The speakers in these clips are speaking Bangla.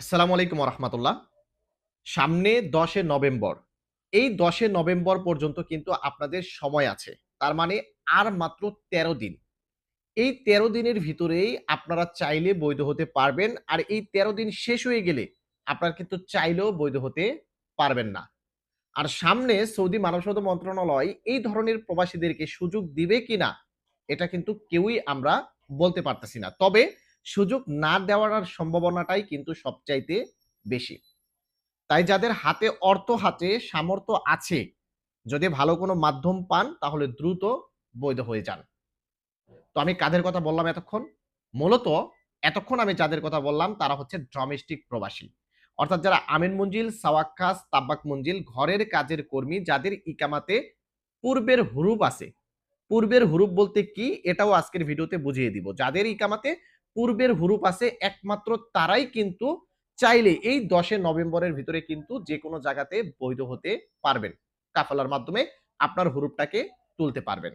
আসসালামু আলাইকুম রহমতুল্লাহ সামনে দশে নভেম্বর। এই দশে নভেম্বর পর্যন্ত কিন্তু আপনাদের সময় আছে। তার মানে আর মাত্র ১৩ দিন। এই ১৩ দিনের ভিতরেই আপনারা চাইলে বৈধ হতে পারবেন আর এই ১৩ দিন শেষ হয়ে গেলে আপনারা কিন্তু চাইলেও বৈধ হতে পারবেন না। আর সামনে সৌদি মানব সম্পদ মন্ত্রণালয় এই ধরনের প্রবাসীদেরকে সুযোগ দিবে কিনা, এটা কিন্তু কেউই আমরা বলতে পারতেছি না। তবে সুযোগ না দেওয়ার সম্ভাবনাটাই কিন্তু সবচাইতে বেশি। তাই যাদের হাতে অর্থ হাতে সামর্থ্য আছে, যদি ভালো কোনো মাধ্যম পান, তাহলে দ্রুত বৈধ হয়ে যান। তো আমি কাদের কথা বললাম এতক্ষণ? মূলত এতক্ষণ আমি যাদের কথা বললাম, তারা হচ্ছে ডোমেস্টিক প্রবাসী। অর্থাৎ যারা আমিন মঞ্জিল সাওয়াক্কাস তাব্বাক মঞ্জিল, ঘরের কাজের কর্মী, যাদের ইকামাতে পূর্বের হুরুপ আছে। পূর্বের হুরুপ বলতে কি? এটাও আজকের ভিডিওতে বুঝিয়ে দিব। যাদের ইকামাতে পূর্বের হুরুপ আছে, একমাত্র তারাই কিন্তু চাইলে এই দশে নভেম্বরের ভিতরে কিন্তু যে কোনো জায়গাতে বৈধ হতে পারবেন। কাফালার মাধ্যমে আপনার হুরুপটাকে তুলতে পারবেন।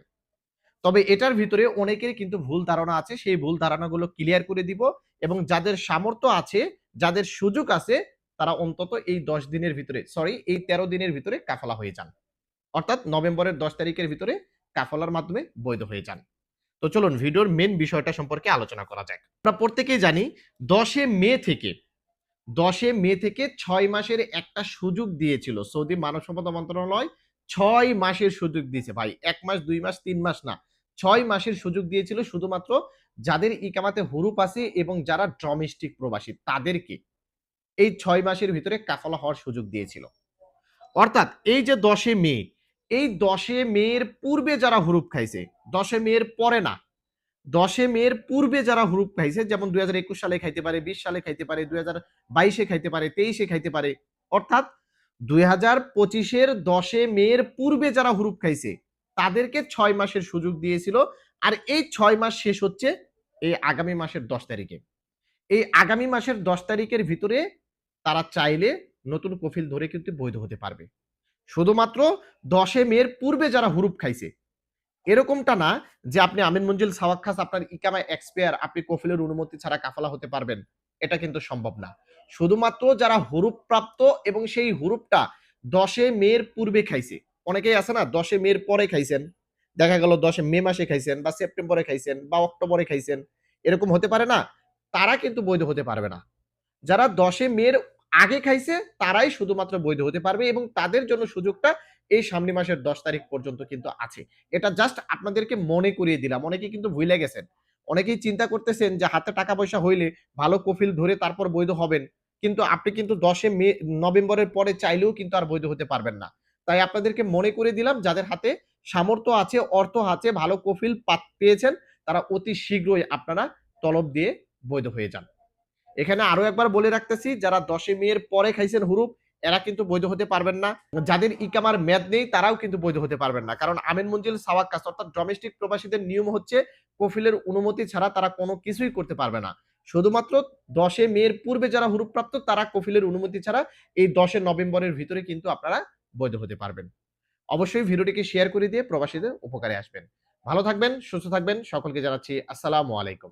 তবে এটার ভিতরে অনেকের কিন্তু ভুল ধারণা আছে, সেই ভুল ধারণাগুলো ক্লিয়ার করে দিব এবং যাদের সামর্থ্য আছে, যাদের সুযোগ আছে, তারা অন্তত এই দশ দিনের ভিতরে সরি এই তেরো দিনের ভিতরে কাফালা হয়ে যান। অর্থাৎ নভেম্বরের দশ তারিখের ভিতরে কাফলার মাধ্যমে বৈধ হয়ে যান। তো চলুন ভিডিওর মেন বিষয়টা সম্পর্কে আলোচনা করা যাক। আমরা প্রত্যেকেই জানি দশে মে থেকে, দশে মে থেকে ছয় মাসের একটা সুযোগ দিয়েছিল। সৌদি মানব সম্পদ মন্ত্রণালয় ছয় মাসের সুযোগ দিয়েছে। ভাই, এক মাস, দুই মাস, তিন মাস না। ছয় মাসের সুযোগ দিয়েছিল শুধুমাত্র যাদের ইকামাতে হুরুপ আছে এবং যারা ডোমেস্টিক প্রবাসী, তাদেরকে এই ছয় মাসের ভিতরে কাফলা হওয়ার সুযোগ দিয়েছিল। অর্থাৎ এই যে দশে মে এই দশে মেয়ের পূর্বে যারা হুরুপ খাইছে, দশে মেয়ের পরে না, দশে মেয়ের পূর্বে যারা হুরুপ খাইছে, যেমন দুই হাজার একুশ সালে খাইতে পারে, বিশ সালে খাইতে পারে, দুই হাজার বাইশে খাইতে পারে, তেইশে খাইতে পারে, অর্থাৎ দুই হাজার পঁচিশের দশে মেয়ের পূর্বে যারা হুরুপ খাইছে, তাদেরকে ছয় মাসের সুযোগ দিয়েছিল, আর এই ছয় মাস শেষ হচ্ছে এই আগামী মাসের দশ তারিখে। এই আগামী মাসের দশ তারিখের ভিতরে তারা চাইলে নতুন কফিল ধরে কিন্তু বৈধ হতে পারবে। শুধুমাত্র দশে মেয়ের পূর্বে যারা হুরুপ খাইছে। এরকমটা না যে আপনি আমিন মঞ্জিল সাওয়াক্কাস আপনার ইকামা এক্সপায়ার আপনি কফিলের অনুমতি ছাড়া কাফালা হতে পারবেন। এটা কিন্তু সম্ভব না। শুধুমাত্র যারা হুরুপ প্রাপ্ত এবং সেই হুরুপটা দশে মেয়ের পূর্বে খাইছে। অনেকেই আছে না, দশে মেয়ের পরে খাইছেন। দেখা গেল দশে মে মাসে খাইছেন বা সেপ্টেম্বরে খাইছেন বা অক্টোবরে খাইছেন। এরকম হতে পারে না, তারা কিন্তু বৈধ হতে পারবে না। যারা দশে মেয়ের আগে খাইছে, তারাই শুধুমাত্র বৈধ হতে পারবে এবং তাদের জন্য সুযোগটা এই সামনে মাসের দশ তারিখ পর্যন্ত কিন্তু আছে। এটা জাস্ট আপনাদেরকে মনে করিয়ে দিলাম। অনেকে কিন্তু ভুলে গেছেন। অনেকেই চিন্তা করতেছেন যে হাতে টাকা পয়সা হইলে ভালো কফিল ধরে তারপর বৈধ হবেন। কিন্তু আপনি কিন্তু দশে মে, নভেম্বরের পরে চাইলেও কিন্তু আর বৈধ হতে পারবেন না। তাই আপনাদেরকে মনে করে দিলাম, যাদের হাতে সামর্থ্য আছে, অর্থ আছে, ভালো কফিল পেয়েছেন, তারা অতি শীঘ্রই আপনারা তলব দিয়ে বৈধ হয়ে যান। এখানে আরও একবার বলে রাখতেছি, যারা দশে মেয়ের পরে খাইছেন হুরুপ, এরা কিন্তু বৈধ হতে পারবেন না। যাদের ইকামার মেয়াদ নেই, তারাও কিন্তু বৈধ হতে পারবেন না। কারণ আমিন মঞ্জিল সাওয়াক্কাস অর্থাৎ ডোমেস্টিক প্রবাসীদের নিয়ম হচ্ছে, কফিলের অনুমতি ছাড়া তারা কোনো কিছুই করতে পারবে না। শুধুমাত্র দশে মেয়ের পূর্বে যারা হুরুপ্রাপ্ত তারা কফিলের অনুমতি ছাড়া এই দশে নভেম্বরের ভিতরে কিন্তু আপনারা বৈধ হতে পারবেন। অবশ্যই ভিডিওটিকে শেয়ার করে দিয়ে প্রবাসীদের উপকারে আসবেন। ভালো থাকবেন, সুস্থ থাকবেন, সকলকে জানাচ্ছি আসসালামু আলাইকুম।